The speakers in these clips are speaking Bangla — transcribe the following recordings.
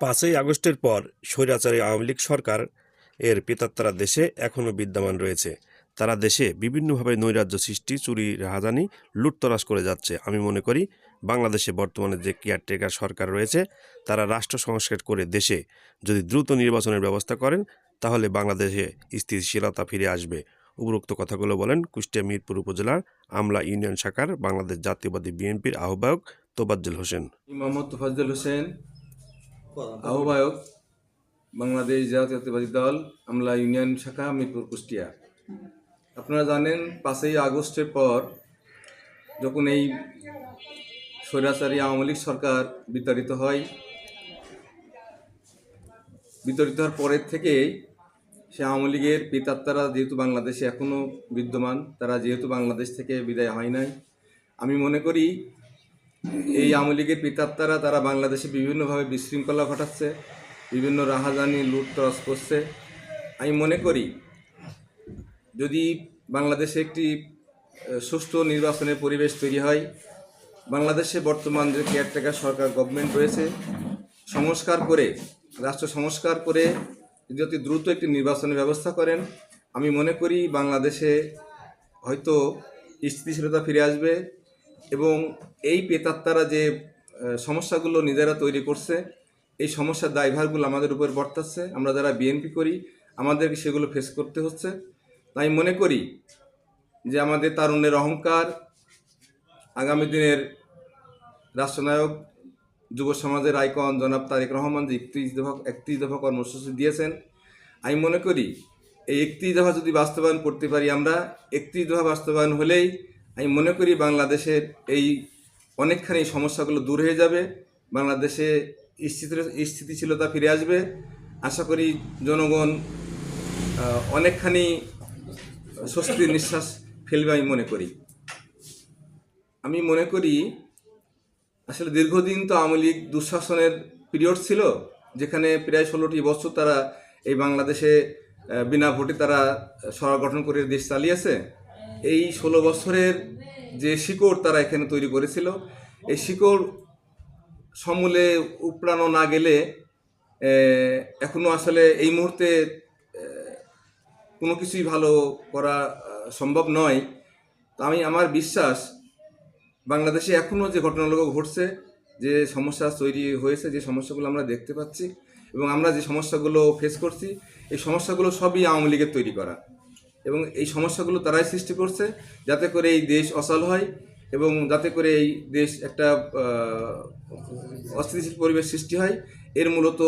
পাঁচই আগস্টের পর স্বৈরাচারী আওয়ামী লীগ সরকার এর পেতাত্তারা দেশে এখনও বিদ্যমান রয়েছে। তারা দেশে বিভিন্নভাবে নৈরাজ্য সৃষ্টি, চুরি, রাহাজানি, লুটতরাজ করে যাচ্ছে। আমি মনে করি বাংলাদেশে বর্তমানে যে কেয়ারটেকার সরকার রয়েছে, তারা রাষ্ট্র সংস্কার করে দেশে যদি দ্রুত নির্বাচনের ব্যবস্থা করেন, তাহলে বাংলাদেশে স্থিতিশীলতা ফিরে আসবে। উপরোক্ত কথাগুলো বলেন কুষ্টিয়া মিরপুর উপজেলার আমলা ইউনিয়ন শাখার বাংলাদেশ জাতীয়বাদী বিএনপির আহ্বায়ক তোবাজ্জুল হোসেন। মোহাম্মদ তোফাজ্জল হোসেন আহ্বায়ক, বাংলাদেশ জাতীয়তাবাদী দল, আমলা ইউনিয়ন শাখা, মিরপুর, কুষ্টিয়া। আপনারা জানেন, পাঁচই আগস্টের পর যখন এই স্বৈরাচারী আওয়ামী লীগ সরকার বিতাড়িত হয়, বিতাড়িত হওয়ার পরের থেকেই সে আওয়ামী লীগের পিতাত্তারা যেহেতু বাংলাদেশে এখনও বিদ্যমান, তারা যেহেতু বাংলাদেশ থেকে বিদায় হয় নাই, আমি মনে করি এই আওয়ামী লীগের পিতাত্তারা তারা বাংলাদেশে বিভিন্নভাবে বিশৃঙ্খলা ঘটাচ্ছে, বিভিন্ন রাহাজানি, লুট লুটতরাজ করছে। আমি মনে করি, যদি বাংলাদেশে একটি সুষ্ঠু নির্বাচনের পরিবেশ তৈরি হয়, বাংলাদেশে বর্তমান যে কেয়ারটেকার সরকার গভর্নমেন্ট রয়েছে, সংস্কার করে, রাষ্ট্র সংস্কার করে যদি অতি দ্রুত একটি নির্বাচনের ব্যবস্থা করেন, আমি মনে করি বাংলাদেশে হয়তো স্থিতিশীলতা ফিরে আসবে এবং এই পেতাত্তারা যে সমস্যাগুলো নিজেরা তৈরি করছে, এই সমস্যার দায়ভারগুলো আমাদের উপর বর্তাচ্ছে। আমরা যারা বিএনপি করি, আমাদেরকে সেগুলো ফেস করতে হচ্ছে। তাই মনে করি যে আমাদের তারুণ্যের অহংকার, আগামী দিনের রাষ্ট্রনায়ক, যুব সমাজের আইকন জনাব তারেক রহমান যে একত্রিশ দফা একত্রিশ দফা কর্মসূচি দিয়েছেন, আমি মনে করি এই একত্রিশ দফা যদি বাস্তবায়ন করতে পারি আমরা, একত্রিশ দফা বাস্তবায়ন হলেই আমি মনে করি বাংলাদেশের এই অনেকখানি সমস্যাগুলো দূর হয়ে যাবে, বাংলাদেশে স্থিতি- স্থিতিশীলতা ফিরে আসবে। আশা করি জনগণ অনেকখানি স্বস্তির নিঃশ্বাস ফেলবে আমি মনে করি। আমি মনে করি, আসলে দীর্ঘদিন তো আওয়ামী লীগ দুঃশাসনের পিরিয়ড ছিল, যেখানে প্রায় ষোলোটি বছর তারা এই বাংলাদেশে বিনা ভোটে তারা সরকার গঠন করে দেশ চালিয়েছে। এই ষোলো বছরের যে শিকড় তারা এখানে তৈরি করেছিল, এই শিকড় সমূলে উপড়ানো না গেলে এখনও আসলে এই মুহূর্তে কোনো কিছুই ভালো করা সম্ভব নয়। তো আমি, আমার বিশ্বাস, বাংলাদেশে এখনও যে ঘটনাগুলো ঘটছে, যে সমস্যা তৈরি হয়েছে, যে সমস্যাগুলো আমরা দেখতে পাচ্ছি এবং আমরা যে সমস্যাগুলো ফেস করছি, এই সমস্যাগুলো সবই আওয়ামী লীগের তৈরি করা। এবং এই সমস্যাগুলো তারাই সৃষ্টি করছে, যাতে করে এই দেশ অচল হয় এবং যাতে করে এই দেশ একটা অস্থিতিশীল পরিবেশ সৃষ্টি হয়। এর মূলত,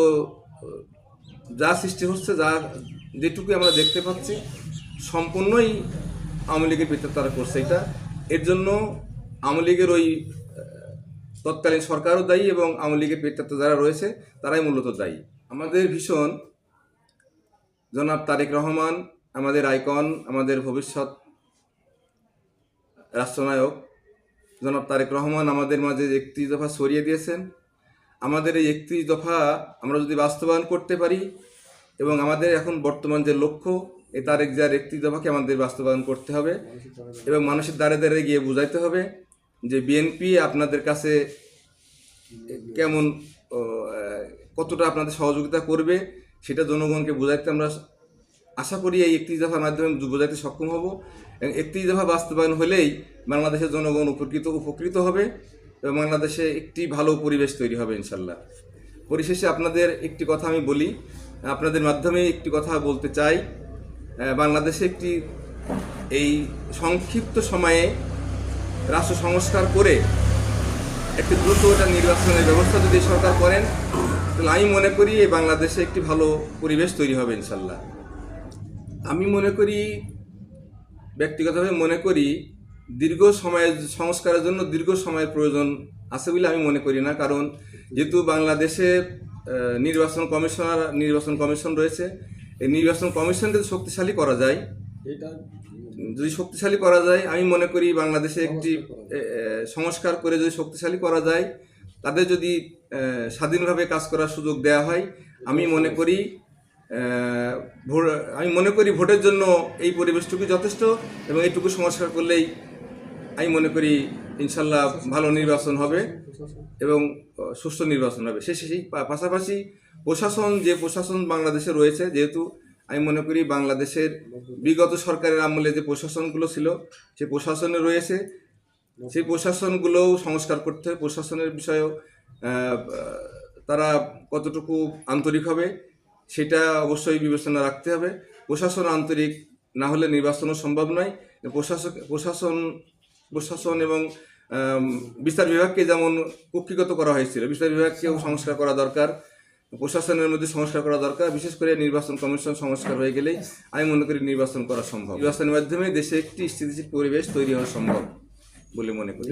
যা সৃষ্টি হচ্ছে, যা যেটুকু আমরা দেখতে পাচ্ছি, সম্পূর্ণই আওয়ামী লীগের তারা করছে এটা। এর জন্য আওয়ামী লীগের ওই তৎকালীন সরকারও দায়ী এবং আওয়ামী লীগের পেতাত্তা যারা রয়েছে, তারাই মূলত দায়ী। আমাদের ভীষণ, জনাব তারেক রহমান আমাদের আইকন, আমাদের ভবিষ্যৎ রাষ্ট্রনায়ক জনাব তারেক রহমান আমাদের মাঝে একত্রিশ দফা সরিয়ে দিয়েছেন। আমাদের এই একত্রিশ দফা আমরা যদি বাস্তবায়ন করতে পারি এবং আমাদের এখন বর্তমান যে লক্ষ্য এই তারেক যার একত্রিশ দফাকে আমাদের বাস্তবায়ন করতে হবে এবং মানুষের দ্বারে দ্বারে গিয়ে বুঝাইতে হবে যে বিএনপি আপনাদের কাছে কেমন কতটা আপনাদের সহযোগিতা করবে, সেটা জনগণকে বোঝাইতে আমরা আশা করি এই একত্রিশ দফার মাধ্যমে যুব বোঝাইতে সক্ষম হব। এবং একত্রিশ দফা বাস্তবায়ন হলেই বাংলাদেশের জনগণ উপকৃত উপকৃত হবে এবং বাংলাদেশে একটি ভালো পরিবেশ তৈরি হবে ইনশাল্লাহ। পরিশেষে আপনাদের একটি কথা আমি বলি, আপনাদের মাধ্যমে একটি কথা বলতে চাই। বাংলাদেশে একটি এই সংক্ষিপ্ত সময়ে রাষ্ট্র সংস্কার করে একটি দ্রুত একটা নির্বাচনের ব্যবস্থা যদি সরকার করেন, তাহলে আমি মনে করি এই বাংলাদেশে একটি ভালো পরিবেশ তৈরি হবে ইনশাল্লাহ। আমি মনে করি ব্যক্তিগতভাবে মনে করি দীর্ঘ সময়ের সংস্কারের জন্য দীর্ঘ সময়ের প্রয়োজন আছে বলে আমি মনে করি না। কারণ যেহেতু বাংলাদেশে নির্বাচন কমিশনার নির্বাচন কমিশন রয়েছে এই নির্বাচন কমিশনকে যদি শক্তিশালী করা যায় যদি শক্তিশালী করা যায় আমি মনে করি বাংলাদেশে একটি সংস্কার করে যদি শক্তিশালী করা যায় তাদের যদি স্বাধীনভাবে কাজ করার সুযোগ দেওয়া হয় আমি মনে করি আমি মনে করি ভোটের জন্য এই পরিবেশটুকু যথেষ্ট এবং এইটুকু সংস্কার করলেই আমি মনে করি ইনশাল্লাহ ভালো নির্বাচন হবে এবং সুষ্ঠু নির্বাচন হবে। সে সেই পাশাপাশি প্রশাসন, যে প্রশাসন বাংলাদেশে রয়েছে, যেহেতু আমি মনে করি বাংলাদেশের বিগত সরকারের আমলে যে প্রশাসনগুলো ছিল সেই প্রশাসনে রয়েছে। সেই প্রশাসনগুলোও সংস্কার করতে প্রশাসনের বিষয়েও তারা কতটুকু আন্তরিক হবে সেটা অবশ্যই বিবেচনা রাখতে হবে। প্রশাসন আন্তরিক, না হলে নির্বাচনও সম্ভব নয়। প্রশাসক, প্রশাসন প্রশাসন এবং বিচার বিভাগকে যেমন কক্ষিগত করা হয়েছিল, বিচার বিভাগকেও সংস্কার করা দরকার, প্রশাসনের মধ্যে সংস্কার করা দরকার, বিশেষ করে নির্বাচন কমিশন সংস্কার হয়ে গেলেই আমি মনে করি নির্বাচন করা সম্ভব। নির্বাচনের মাধ্যমে দেশে একটি স্থিতিশীল পরিবেশ তৈরি হওয়া সম্ভব বলে মনে করি।